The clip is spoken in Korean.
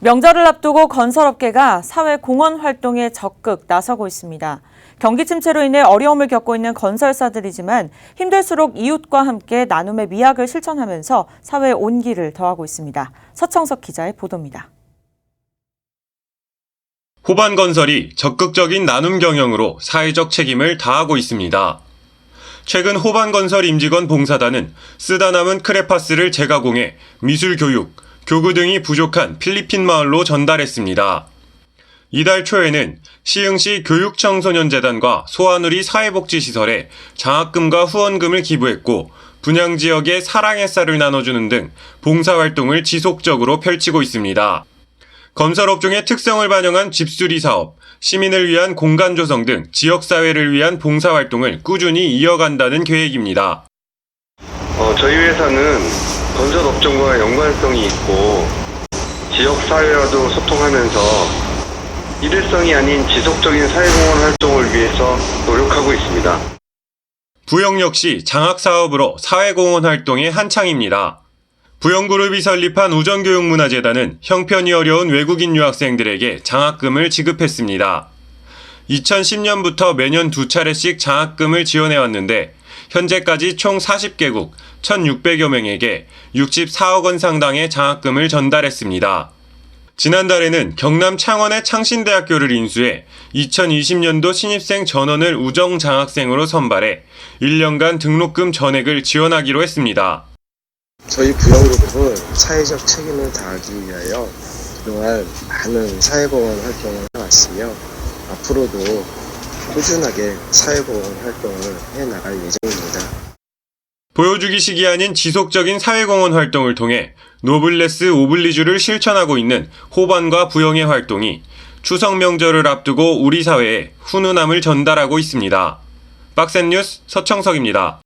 명절을 앞두고 건설업계가 사회 공헌 활동에 적극 나서고 있습니다. 경기 침체로 인해 어려움을 겪고 있는 건설사들이지만 힘들수록 이웃과 함께 나눔의 미학을 실천하면서 사회 온기를 더하고 있습니다. 서청석 기자의 보도입니다. 호반건설이 적극적인 나눔 경영으로 사회적 책임을 다하고 있습니다. 최근 호반건설 임직원 봉사단은 쓰다 남은 크레파스를 재가공해 미술 교육, 교구 등이 부족한 필리핀 마을로 전달했습니다. 이달 초에는 시흥시 교육청소년재단과 소아누리 사회복지시설에 장학금과 후원금을 기부했고 분양 지역에 사랑의 쌀을 나눠주는 등 봉사활동을 지속적으로 펼치고 있습니다. 건설업종의 특성을 반영한 집수리 사업, 시민을 위한 공간 조성 등 지역사회를 위한 봉사활동을 꾸준히 이어간다는 계획입니다. 어, 저희 회사는 건설 업종과 연관성이 있고 지역 사회와도 소통하면서 일회성이 아닌 지속적인 사회공헌 활동을 위해서 노력하고 있습니다. 부영 역시 장학 사업으로 사회공헌 활동에 한창입니다. 부영그룹이 설립한 우정교육문화재단은 형편이 어려운 외국인 유학생들에게 장학금을 지급했습니다. 2010년부터 매년 두 차례씩 장학금을 지원해왔는데 현재까지 총 40개국 1,600여 명에게 64억 원 상당의 장학금을 전달했습니다. 지난달에는 경남 창원의 창신대학교를 인수해 2020년도 신입생 전원을 우정 장학생으로 선발해 1년간 등록금 전액을 지원하기로 했습니다. 저희 부영그룹은 사회적 책임을 다하기 위하여 그동안 많은 사회공헌 활동을 해왔으며 앞으로도 꾸준하게 사회공헌 활동을 해나갈 예정입니다. 보여주기식이 아닌 지속적인 사회공헌 활동을 통해 노블레스 오블리주를 실천하고 있는 호반과 부영의 활동이 추석 명절을 앞두고 우리 사회에 훈훈함을 전달하고 있습니다. 박센 뉴스 서청석입니다.